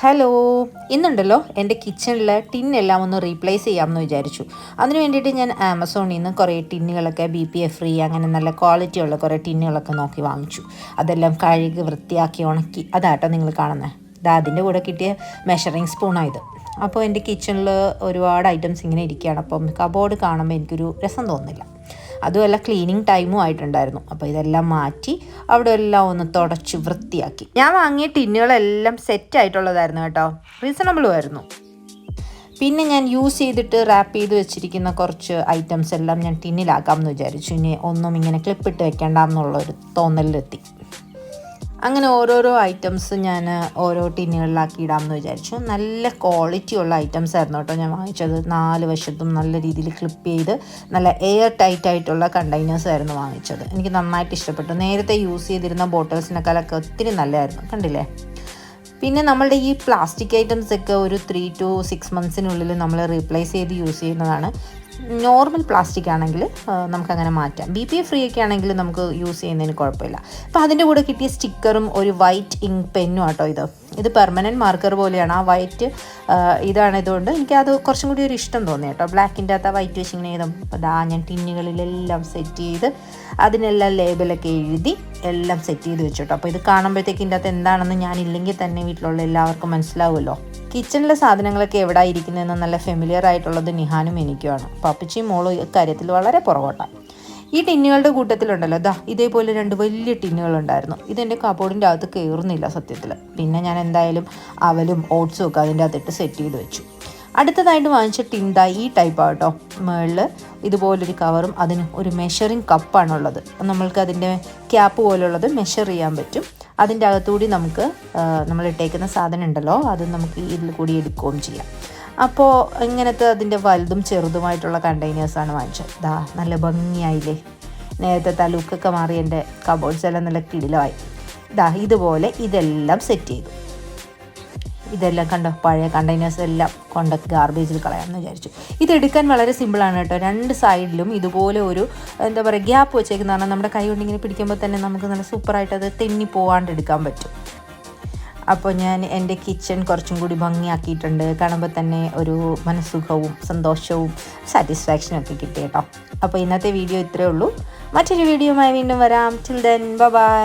Hello. ഇന്നുണ്ടല്ലോ എന്റെ കിച്ചണിലെ ടിന്നെല്ലാം ഒന്ന് replace ചെയ്യാമെന്ന് വിചാരിച്ചു. അതിന് വേണ്ടിയിട്ട് ഞാൻ ആമസോണിൽ നിന്ന് കുറേ ടിന്നുകളൊക്കെ ബി പി എഫ് ഫ്രീ അങ്ങനെ നല്ല ക്വാളിറ്റി ഉള്ള കുറേ ടിന്നുകളൊക്കെ നോക്കി വാങ്ങിച്ചു. അതെല്ലാം കഴുകി വൃത്തിയാക്കി ഉണക്കി. അതാട്ടോ നിങ്ങൾ കാണുന്നത് ഇതാ അതിന്റെ കൂടെ കിട്ടിയ മെഷറിങ് സ്പൂണായത് അപ്പോൾ എന്റെ കിച്ചണിൽ ഒരുപാട് ഐറ്റംസ് ഇങ്ങനെ ഇരിക്കുകയാണ്. അപ്പം കബോർഡ് കാണുമ്പോൾ എനിക്കൊരു രസം തോന്നുന്നില്ല. അതുമല്ല ക്ലീനിങ് ടൈമും ആയിട്ടുണ്ടായിരുന്നു. അപ്പോൾ ഇതെല്ലാം മാറ്റി അവിടെ എല്ലാം ഒന്ന് തുടച്ച് വൃത്തിയാക്കി. ഞാൻ വാങ്ങിയ ടിന്നുകളെല്ലാം സെറ്റ് ആയിട്ടുള്ളതായിരുന്നു കേട്ടോ. റീസണബിളും ആയിരുന്നു. പിന്നെ ഞാൻ യൂസ് ചെയ്തിട്ട് റാപ്പ് ചെയ്ത് വെച്ചിരിക്കുന്ന കുറച്ച് ഐറ്റംസ് എല്ലാം ഞാൻ ടിന്നിലാക്കാം എന്ന് വിചാരിച്ചു. ഇനി ഒന്നും ഇങ്ങനെ ക്ലിപ്പിട്ട് വെക്കേണ്ട എന്നുള്ളൊരു തോന്നലിലെത്തി. അങ്ങനെ ഓരോരോ ഐറ്റംസ് ഞാൻ ഓരോ ടിന്നുകളിലാക്കി ഇടാമെന്ന് വിചാരിച്ചു. നല്ല ക്വാളിറ്റി ഉള്ള ഐറ്റംസ് ആയിരുന്നു കേട്ടോ ഞാൻ വാങ്ങിച്ചത്. നാല് വശത്തും നല്ല രീതിയിൽ ക്ലിപ്പ് ചെയ്ത് നല്ല എയർ ടൈറ്റ് ആയിട്ടുള്ള കണ്ടെയ്നേഴ്സ് ആയിരുന്നു വാങ്ങിച്ചത്. എനിക്ക് നന്നായിട്ട് ഇഷ്ടപ്പെട്ടു. നേരത്തെ യൂസ് ചെയ്തിരുന്ന ബോട്ടിൽസിനേക്കാളൊക്കെ ഒത്തിരി നല്ലതായിരുന്നു. കണ്ടില്ലേ? പിന്നെ നമ്മളുടെ ഈ പ്ലാസ്റ്റിക് ഐറ്റംസ് ഒക്കെ ഒരു ത്രീ ടു സിക്സ് മന്ത്സിനുള്ളിൽ നമ്മൾ റീപ്ലേസ് ചെയ്ത് യൂസ് ചെയ്യുന്നതാണ്. നോർമൽ പ്ലാസ്റ്റിക് ആണെങ്കിൽ നമുക്കങ്ങനെ മാറ്റാം. ബി പി ഫ്രീ ഒക്കെ ആണെങ്കിൽ നമുക്ക് യൂസ് ചെയ്യുന്നതിന് കുഴപ്പമില്ല. അപ്പോൾ അതിന്റെ കൂടെ കിട്ടിയ സ്റ്റിക്കറും ഒരു വൈറ്റ് ഇങ്ക് പെന്നും ആട്ടോ ഇത്. ഇത് പെർമനന്റ് മാർക്കർ പോലെയാണ്. ആ വൈറ്റ് ഇതാണ് ഇതുകൊണ്ട്. എനിക്കത് കുറച്ചും കൂടി ഒരു ഇഷ്ടം തോന്നി കേട്ടോ. ബ്ലാക്കിന്റെ അകത്ത് വൈറ്റ് വെച്ച് ഇങ്ങനെ ചെയ്തും ദാ ഞാൻ ടിന്നുകളിലെല്ലാം സെറ്റ് ചെയ്ത് അതിനെല്ലാം ലേബലൊക്കെ എഴുതി എല്ലാം സെറ്റ് ചെയ്ത് വെച്ചു കേട്ടോ. അപ്പോൾ ഇത് കാണുമ്പോഴത്തേക്ക് ഇതിന്റെ അകത്ത് എന്താണെന്ന് ഞാനില്ലെങ്കിൽ തന്നെ വീട്ടിലുള്ള എല്ലാവർക്കും മനസ്സിലാവുമല്ലോ. കിച്ചണിലെ സാധനങ്ങളൊക്കെ എവിടെ ഇരിക്കുന്നതെന്ന് നല്ല ഫെമിലിയർ ആയിട്ടുള്ളത് നിഹാനും എനിക്കുമാണ്. പപ്പച്ചിയും മോളും ഇക്കാര്യത്തിൽ വളരെ പുറകോട്ടാണ്. ഈ ടിന്നുകളുടെ കൂട്ടത്തിലുണ്ടല്ലോ. ദാ ഇതേപോലെ രണ്ട് വലിയ ടിന്നുകളുണ്ടായിരുന്നു. ഇതെന്റെ കബോർഡിന്റെ അകത്ത് കയറുന്നില്ല സത്യത്തിൽ പിന്നെ ഞാൻ എന്തായാലും അവലും ഓട്സും ഒക്കെ അതിന്റെ അകത്തിട്ട് സെറ്റ് ചെയ്ത് വെച്ചു. അടുത്തതായിട്ട് വാങ്ങിച്ച ടിൻഡ ഈ ടൈപ്പ് ആട്ടോ മുകളിൽ ഇതുപോലൊരു കവറും അതിന് ഒരു മെഷറിങ് കപ്പാണുള്ളത് നമ്മൾക്ക് അതിന്റെ ക്യാപ്പ് പോലുള്ളത് മെഷർ ചെയ്യാൻ പറ്റും. അതിന്റെ അകത്തുകൂടി നമുക്ക് നമ്മൾ ഇട്ടേക്കുന്ന സാധനം ഉണ്ടല്ലോ അത് നമുക്ക് ഇതിൽ കൂടി എടുക്കുകയും ചെയ്യാം. അപ്പോൾ ഇങ്ങനത്തെ അതിന്റെ വലുതും ചെറുതുമായിട്ടുള്ള കണ്ടെയ്നേഴ്സാണ് വാങ്ങിച്ചത്? ഇതാ നല്ല ഭംഗിയായില്ലേ? നേരത്തെ തലൂക്കൊക്കെ മാറി എന്റെ കബോർഡ്സ് എല്ലാം നല്ല കിടിലമായി. ഇതാ ഇതുപോലെ ഇതെല്ലാം സെറ്റ് ചെയ്തു. ഇതെല്ലാം കണ്ടോ? പഴയ കണ്ടെയ്നേഴ്സ് എല്ലാം കൊണ്ട് ഗാർബേജിൽ കളയാമെന്ന് വിചാരിച്ചു. ഇതെടുക്കാൻ വളരെ സിമ്പിളാണ് കേട്ടോ. രണ്ട് സൈഡിലും ഇതുപോലെ ഒരു എന്താ പറയുക ഗ്യാപ്പ് വെച്ചേക്കുന്നതാണ്. നമ്മുടെ കൈ കൊണ്ട് ഇങ്ങനെ പിടിക്കുമ്പോൾ തന്നെ നമുക്ക് നല്ല സൂപ്പറായിട്ട് അത് തെന്നി പോവാണ്ട് എടുക്കാൻ പറ്റും. അപ്പോൾ ഞാൻ എന്റെ കിച്ചൺ കുറച്ചും കൂടി ഭംഗിയാക്കിയിട്ടുണ്ട്. കാണുമ്പോൾ തന്നെ ഒരു മനസ്സുഖവും സന്തോഷവും സാറ്റിസ്ഫാക്ഷനും ഒക്കെ കിട്ടി കേട്ടോ. അപ്പോൾ ഇന്നത്തെ വീഡിയോ ഇത്രയേ ഉള്ളൂ. മറ്റൊരു വീഡിയോയുമായി വീണ്ടും വരാം. Till then bye